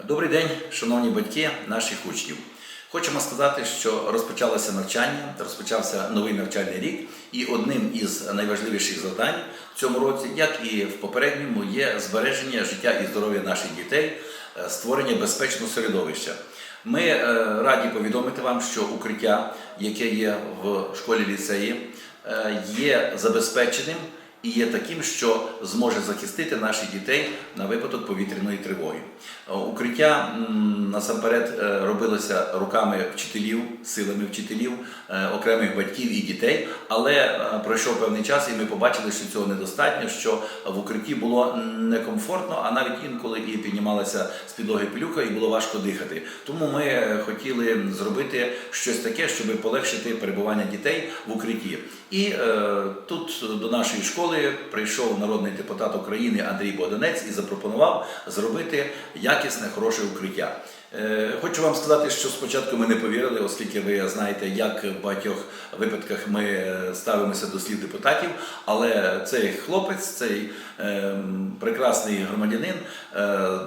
Добрий день, шановні батьки наших учнів. Хочемо сказати, що розпочалося навчання, розпочався новий навчальний рік, і одним із найважливіших завдань в цьому році, як і в попередньому, є збереження життя і здоров'я наших дітей, е, створення безпечного середовища. Ми е, раді повідомити вам, що укриття, яке є в школі ліцеї, е, є забезпеченим і є таким, що зможе захистити наших дітей на випадок повітряної тривоги. Е, Укриття насамперед е, робилося руками вчителів, силами вчителів, е, окремих батьків і дітей, але пройшов певний час, і ми побачили, що цього недостатньо, що в укритті було некомфортно, а навіть інколи і піднімалася з підлоги пилюка, і було важко дихати. Тому ми хотіли зробити щось таке, щоб полегшити перебування дітей в укритті. І е, тут до нашої школи прийшов народний депутат України Андрій Богданець і запропонував зробити якісне, хороше укриття. Е, Хочу вам сказати, що спочатку ми не повірили, оскільки ви знаєте, як в багатьох випадках ми е, ставимося до слів депутатів. Але цей хлопець, цей е, прекрасний громадянин, е,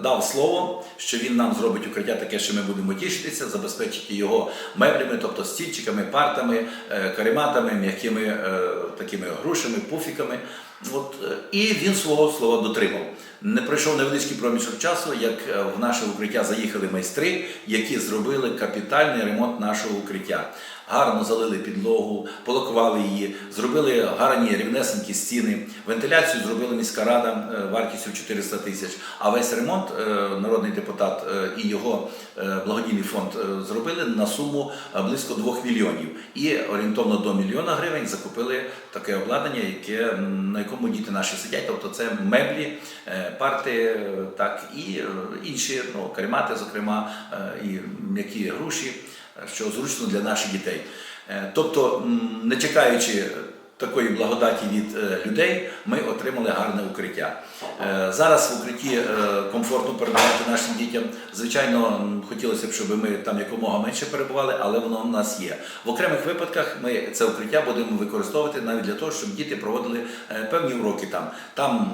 дав слово, що він нам зробить укриття таке, що ми будемо тішитися, забезпечити його меблями, тобто стільчиками, партами, карематами, м'якими такими грушами, пуфіками. От, е, і він свого слова дотримав. Не пройшов невеличкий проміжок часу, як е, в наше укриття заїхали майстри, які зробили капітальний ремонт нашого укриття. Гарно залили підлогу, полакували її, зробили гарні рівнесенькі стіни. Вентиляцію зробила міська рада е, вартістю 400 тисяч. А весь ремонт е, народний депутат е, і його благодійний фонд зробили на суму близько 2 мільйонів. І орієнтовно до мільйона гривень закупили таке обладнання, яке на якому діти наші сидять. Тобто це меблі, парти, так і інші ну, каремати, зокрема, і м'які груші, що зручно для наших дітей. Е, Тобто, не чекаючи такої благодаті від е, людей, ми отримали гарне укриття. Е, Зараз в укритті комфортно перебувати нашим дітям. Звичайно, хотілося б, щоб ми там якомога менше перебували, але воно в нас є. В окремих випадках ми це укриття будемо використовувати навіть для того, щоб діти проводили певні уроки там. Там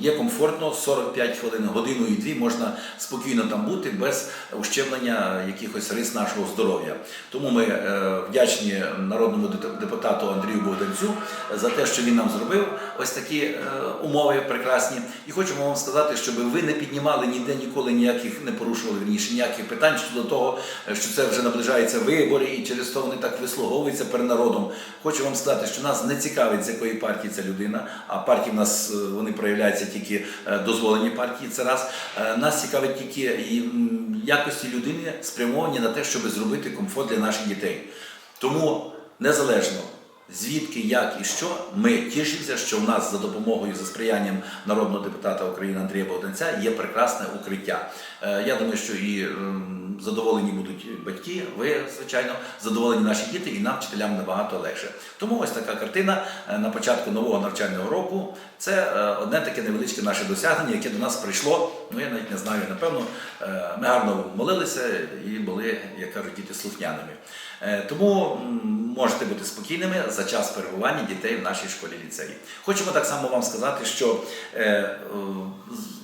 є комфортно 45 хвилин, годину і дві можна спокійно там бути без ущемлення якихось рис нашого здоров'я. Тому ми е, вдячні народному депутату Андрію Богданцю за те, що він нам зробив ось такі е, умови прекрасні. І хочемо вам сказати, щоб ви не піднімали ніде ніколи ніяких не порушували вірніше, ніяких питань щодо того, е, що це вже наближаються вибори, і через то вони так вислуговуються перед народом. Хочу вам сказати, що нас не цікавить, з якої партії ця людина, а партії в нас е, вони проявляються тільки е, дозволені партії. Це раз Е, нас цікавить тільки якості людини, спрямовані на те, щоб зробити комфорт для наших дітей. Тому незалежно. Звідки, як і що, ми тішимося, що в нас за допомогою, за сприянням народного депутата України Андрія Богданця є прекрасне укриття. Е, Я думаю, що і ем, задоволені будуть батьки, ви, звичайно, задоволені наші діти, і нам, вчителям, набагато легше. Тому ось така картина е, на початку нового навчального року. Це е, одне таке невеличке наше досягнення, яке до нас прийшло. Ну я навіть не знаю, напевно, е, ми гарно молилися і були, як кажуть, діти слухняними. Тому можете бути спокійними за час перебування дітей в нашій школі ліцеї. Хочемо так само вам сказати, що е, е,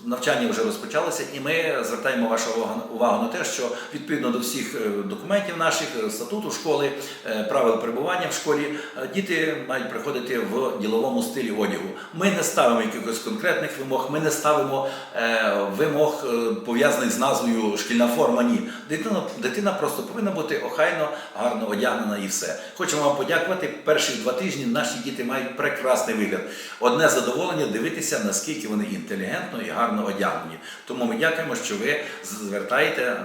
навчання вже розпочалося, і ми звертаємо вашу увагу- на те, що відповідно до всіх е, документів наших, статуту школи, правил перебування в школі, діти мають приходити в діловому стилі одягу. Ми не ставимо якихось конкретних вимог, ми не ставимо вимог пов'язаних з назвою шкільна форма. Ні, дитина, дитина просто повинна бути охайно, гарно одягнена і все. Хочемо вам подякувати. Перші два тижні наші діти мають прекрасний вигляд. Одне задоволення дивитися, наскільки вони інтелігентно і гарно одягнені. Тому ми дякуємо, що ви звертаєте,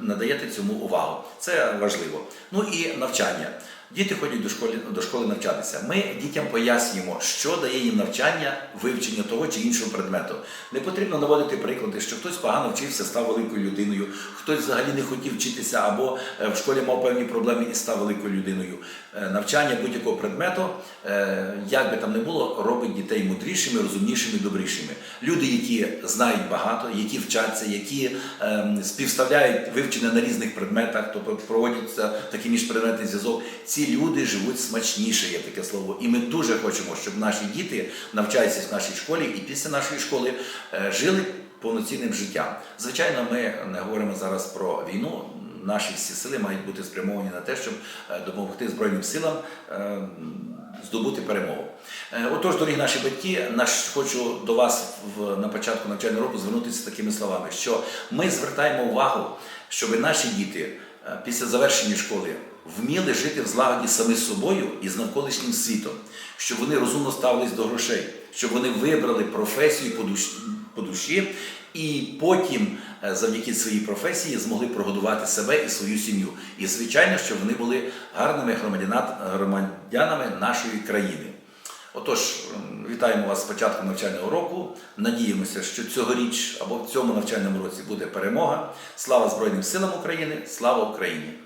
надаєте цьому увагу. Це важливо. Ну і навчання. Діти ходять до школи, до школи навчатися. Ми дітям пояснюємо, що дає їм навчання, вивчення того чи іншого предмету. Не потрібно наводити приклади, що хтось погано вчився, став великою людиною, хтось взагалі не хотів вчитися або е, в школі мав певні проблеми і став великою людиною. Е, Навчання будь-якого предмету, е, як би там не було, робить дітей мудрішими, розумнішими, добрішими. Люди, які знають багато, які вчаться, які ем, співставляють вивчення на різних предметах, тобто проводяться такий міжпредметний зв'язок. Ці люди живуть смачніше, є таке слово. І ми дуже хочемо, щоб наші діти, навчаючись в нашій школі і після нашої школи, е, жили повноцінним життям. Звичайно, ми не говоримо зараз про війну. Наші всі сили мають бути спрямовані на те, щоб е, допомогти Збройним силам е, здобути перемогу. Отож, дорогі наші батьки, наш хочу до вас в, на початку навчального року звернутися такими словами, що ми звертаємо увагу, щоб наші діти після завершення школи вміли жити в злагоді самі з собою і з навколишнім світом, щоб вони розумно ставились до грошей, щоб вони вибрали професію по душі, по душі і потім, е, завдяки своїй професії, змогли прогодувати себе і свою сім'ю. І звичайно, щоб вони були гарними громадянами нашої країни. Отож, вітаємо вас з початком навчального року. Надіємося, що цьогоріч або в цьому навчальному році буде перемога. Слава Збройним силам України! Слава Україні!